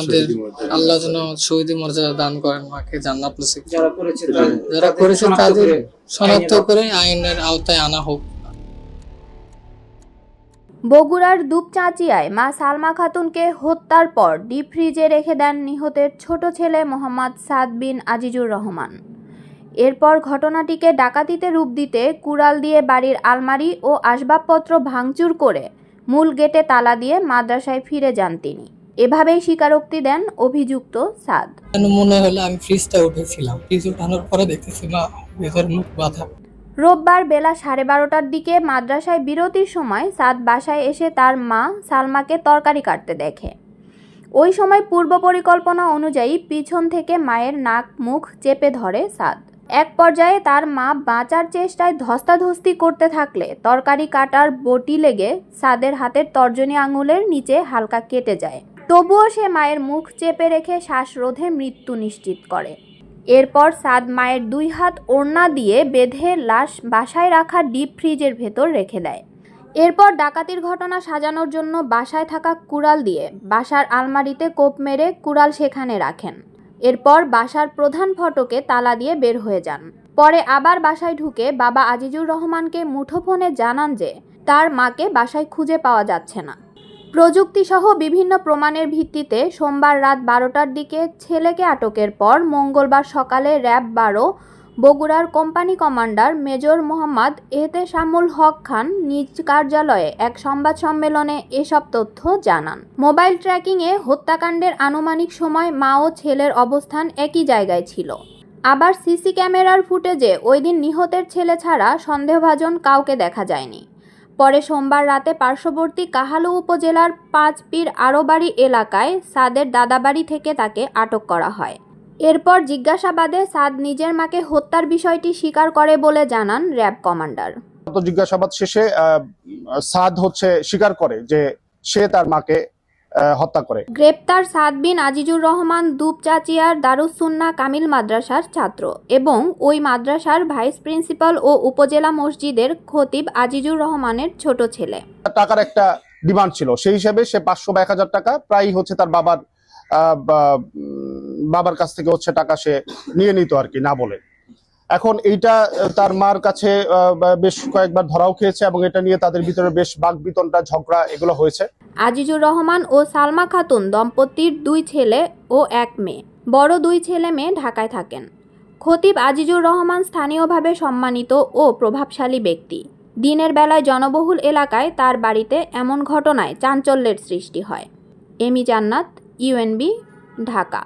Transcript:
আমাদের। আল্লাহ যেন শহীদ মর্যাদা দান করেন মাকে জান্নাত নসিব যারা করেছে তাদের শনাক্ত করে আইনের আওতায় আনা হোক। বগুড়ার দুপচাঁচিয়ায় মা সালমা খাতুনকে হত্যার পর ডিপ ফ্রিজে রেখে দেন নিহতের ছোট ছেলে মোহাম্মদ সাদ বিন আজিজুর রহমান। এরপর ঘটনাটিকে ডাকাতিতে রূপ দিতে কুড়াল দিয়ে বাড়ির আলমারি ও আসবাবপত্র ভাঙচুর করে মূল গেটে তালা দিয়ে মাদ্রাসায় ফিরে যান তিনি। এভাবেই স্বীকারোক্তি দেন অভিযুক্ত সাদ। মনে হলো আমি ফ্রিজটা উঠেছিলাম? ফ্রিজ উঠানোর পরে দেখতেছি মা ফ্রিজের মুখ বাঁধা। রোববার বেলা সাড়ে বারোটার দিকে মাদ্রাসায় বিরতির সময় সাদ বাসায় এসে তার মা সালমাকে তরকারি কাটতে দেখে। ওই সময় পূর্ব পরিকল্পনা অনুযায়ী পিছন থেকে মায়ের নাক মুখ চেপে ধরে সাদ। এক পর্যায়ে তার মা বাঁচার চেষ্টায় ধস্তাধস্তি করতে থাকলে তরকারি কাটার বটি লেগে সাদের হাতের তর্জনী আঙুলের নিচে হালকা কেটে যায়। তবুও সে মায়ের মুখ চেপে রেখে শ্বাসরোধে মৃত্যু নিশ্চিত করে। এরপর সাদ মায়ের দুই হাত ওড়না দিয়ে বেঁধে লাশ বাসায় রাখা ডিপ ফ্রিজের ভেতর রেখে দেয়। এরপর ডাকাতির ঘটনা সাজানোর জন্য বাসায় থাকা কুড়াল দিয়ে বাসার আলমারিতে কোপ মেরে কুড়াল সেখানে রাখেন। এরপর বাসার প্রধান ফটকে তালা দিয়ে বের হয়ে যান। পরে আবার বাসায় ঢুকে বাবা আজিজুর রহমানকে মুঠোফোনে জানান যে, তার মাকে বাসায় খুঁজে পাওয়া যাচ্ছে না। প্রযুক্তিসহ বিভিন্ন প্রমাণের ভিত্তিতে সোমবার রাত বারোটার দিকে ছেলেকে আটকের পর মঙ্গলবার সকালে র্যাব বারো, বগুড়ার company commander major Mohammad Ehteshamul Haque Khan নিজ কার্যালয়ে এক সংবাদ সম্মেলনে এসব তথ্য জানান। মোবাইল ট্র্যাকিংয়ে হত্যাকাণ্ডের আনুমানিক সময় মা ও ছেলের অবস্থান একই জায়গায় ছিল। আবার সিসি ক্যামেরার ফুটেজে ওই দিন নিহতের ছেলে ছাড়া সন্দেহভাজন কাউকে দেখা যায়নি। পরে সোমবার রাতে পার্শ্ববর্তী কাহালু উপজেলার পাঁচপীর আরোবাড়ি এলাকায় সাদের দাদাবাড়ি থেকে তাকে আটক করা হয়। এরপর জিজ্ঞাসাবাদে সাদ নিজের মাকে হত্যার বিষয়টি স্বীকার করে বলে জানান র্যাব কমান্ডার। জিজ্ঞাসাবাদ শেষে সাদ হচ্ছে স্বীকার করে যে সে তার মাকে হত্যা করে। গ্রেপ্তার সাদ বিন আজিজুর রহমান দুপচাচিয়ার দারুসুন্না কামিল মাদ্রাসার ছাত্র এবং ওই মাদ্রাসার ভাইস প্রিন্সিপাল ও উপজেলা মসজিদের খতিব আজিজুর রহমানের ছোট ছেলে। টাকার একটা ডিমান্ড ছিল। সেই হিসাবে সে পাঁচশো বা এক হাজার টাকা প্রায় হচ্ছে তার বাবার বাবার কাছ থেকে হচ্ছে টাকা সে নিয়ে নিত আর কি না বলে। এখন এইটা তার মার কাছে বেশ কয়েকবার ধরাও খেয়েছে এবং এটা নিয়ে তাদের ভিতরে বেশ বাক বিতনটা ঝগড়া এগুলো হয়েছে। আজিজুর রহমান ও সালমা খাতুন দম্পতির দুই ছেলে ও এক মেয়ে। বড় দুই ছেলে মেয়ে ঢাকায় থাকেন। খতিব আজিজুর রহমান স্থানীয়ভাবে সম্মানিত ও প্রভাবশালী ব্যক্তি। দিনের বেলায় জনবহুল এলাকায় তার বাড়িতে এমন ঘটনায় চাঞ্চল্যের সৃষ্টি হয়। এমি জান্নাত ইউএনবি ঢাকা।